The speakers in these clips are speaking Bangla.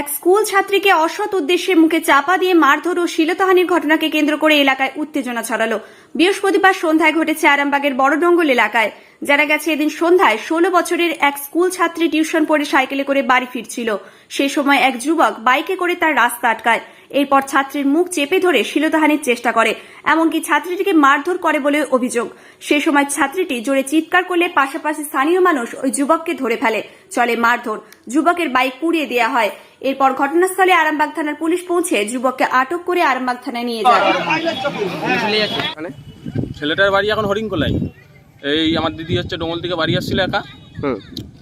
এক স্কুল ছাত্রীকে অসৎ উদ্দেশ্যে মুখে চাপা দিয়ে মারধর ও শিলতাহানির ঘটনাকে কেন্দ্র করে এলাকায় উত্তেজনা ছড়ালো। বৃহস্পতিবার সন্ধ্যায় ঘটেছে আরামবাগের বড়ডঙ্গল এলাকায়। যারা গেছে, এদিন সন্ধ্যায় ষোলো বছরের এক স্কুল ছাত্রী টিউশন পড়ে সাইকেলে করে বাড়ি ফিরছিল। সেই সময় এক যুবক বাইকে করে তার রাস্তা আটকায়। এরপর ছাত্রীর মুখ চেপে ধরে শিলতাহানির চেষ্টা করে, এমনকি ছাত্রীটিকে মারধর করে বলে অভিযোগ। সেই সময় ছাত্রীটি জোরে চিৎকার করলে পাশাপাশি স্থানীয় মানুষ ওই যুবককে ধরে ফেলে, চলে মারধর। যুবকের বাইক পুড়িয়ে দেওয়া হয়। এরপর ঘটনাস্থলে আরামবাগ থানার পুলিশ পৌঁছে যুবককে আটক করে আরামবাগ থানায় নিয়ে যায়। ছেলেটার বাড়ি এখন হরিংকোলাই এই আমার দিদি হচ্ছে ডোমল থেকে বাড়ি আসছিল একা। হুম।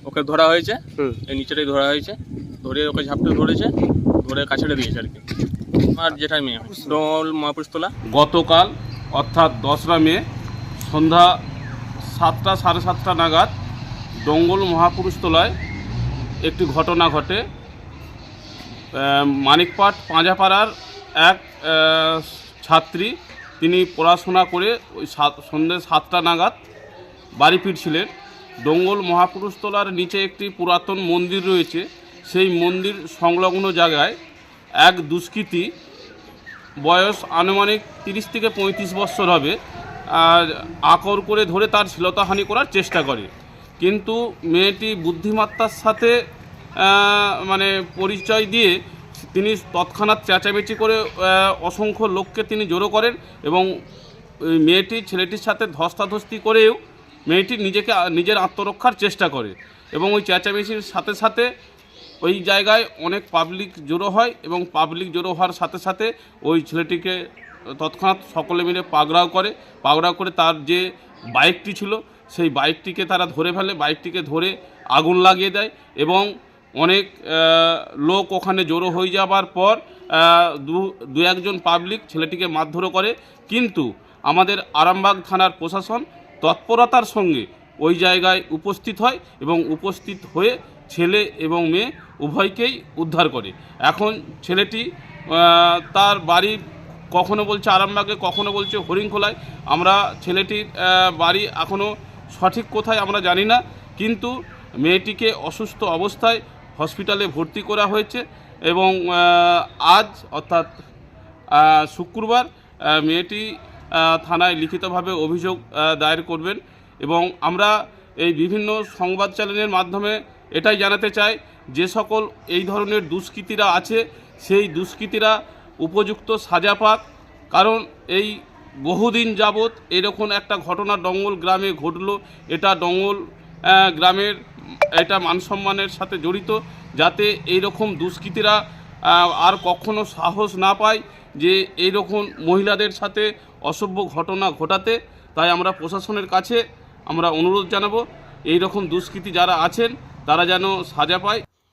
ওকে ধরা হয়েছে। হুম। এই নিচেটাই ধরা হয়েছে। ধরে ওকে ঝাপটে ধরেছে। ধরে কাছেড়ে দিয়েছে আর কি। আর যেটাই মেয়ে ডোমল মহাপুরস্তলা গতকাল অর্থাৎ দশরা মে সন্ধ্যা সাতটা সাড়ে সাতটা নাগাদ ডঙ্গল মহাপুরুষতলায় একটি ঘটনা ঘটে। মানিকপাট পাঁজাপাড়ার এক ছাত্রী তিনি পড়াশোনা করে ওই সাত সন্ধ্যে সাতটা নাগাদ বাড়ি ফিরছিলেন। ডঙ্গল মহাপুরুষতলার নিচে একটি পুরাতন মন্দির রয়েছে। সেই মন্দির সংলগ্ন জায়গায় এক দুষ্কৃতী বয়স আনুমানিক তিরিশ থেকে পঁয়ত্রিশ বছর হবে, আর আকর করে ধরে তার শ্লীলতাহানি করার চেষ্টা করে। কিন্তু মেয়েটি বুদ্ধিমত্তার সাথে মানে পরিচয় দিয়ে তিনি তৎক্ষণাৎ চেঁচামেচি করে অসংখ্য লোককে তিনি জড়ো করেন এবং মেয়েটি ছেলেটির সাথে ধস্তাধস্তি করেও মেয়েটি নিজেকে, নিজের আত্মরক্ষার চেষ্টা করে এবং ওই চেঁচামেচির সাথে সাথে ওই জায়গায় অনেক পাবলিক জড়ো হয় এবং পাবলিক জড়ো হওয়ার সাথে সাথে ওই ছেলেটিকে তৎক্ষণাৎ সকলে মিলে পাগড়াও করে পাগড়াও করে তার যে বাইকটি ছিল, সেই বাইকটিকে তারা ধরে ফেলে, বাইকটিকে ধরে আগুন লাগিয়ে দেয় এবং অনেক লোক ওখানে জড়ো হয়ে যাবার পর দু একজন পাবলিক ছেলেটিকে মারধর করে। কিন্তু আমাদের আরামবাগ থানার প্রশাসন তৎপরতার সঙ্গে ওই জায়গায় উপস্থিত হয় এবং উপস্থিত হয়ে ছেলে এবং মেয়ে উভয়কেই উদ্ধার করে। এখন ছেলেটি তার বাড়ি কখনো বলছে আরামবাগে, কখনো বলছে হরিংখোলায় আমরা ছেলেটির বাড়ি এখনও সঠিক কোথায় আমরা জানি না। কিন্তু মেয়েটিকে অসুস্থ অবস্থায় হসপিটালে ভর্তি করা হয়েছে এবং আজ অর্থাৎ শুক্রবার মেয়েটি থানায় লিখিতভাবে অভিযোগ দায়ের করবেন এবং আমরা এই বিভিন্ন সংবাদ চ্যানেলের মাধ্যমে এটাই জানাতে চাই যে সকল এই ধরনের দুষ্কৃতীরা আছে, সেই দুষ্কৃতীরা উপযুক্ত সাজা পাক। কারণ এই বহুদিন যাবৎ এরকম একটা ঘটনা ডঙ্গল গ্রামে ঘটলো। এটা ডঙ্গল গ্রামের এটা মানসম্মানের সাথে জড়িত যাতে এই রকম দুষ্কৃতীরা আর কখনো সাহস না পায় যে এই রকম মহিলাদের সাথে অসভ্য ঘটনা ঘটাতে। তাই আমরা প্রশাসনের কাছে আমরা অনুরোধ জানাব এই রকম দুষ্কৃতি যারা আছেন, তারা যেন সাজা পায়।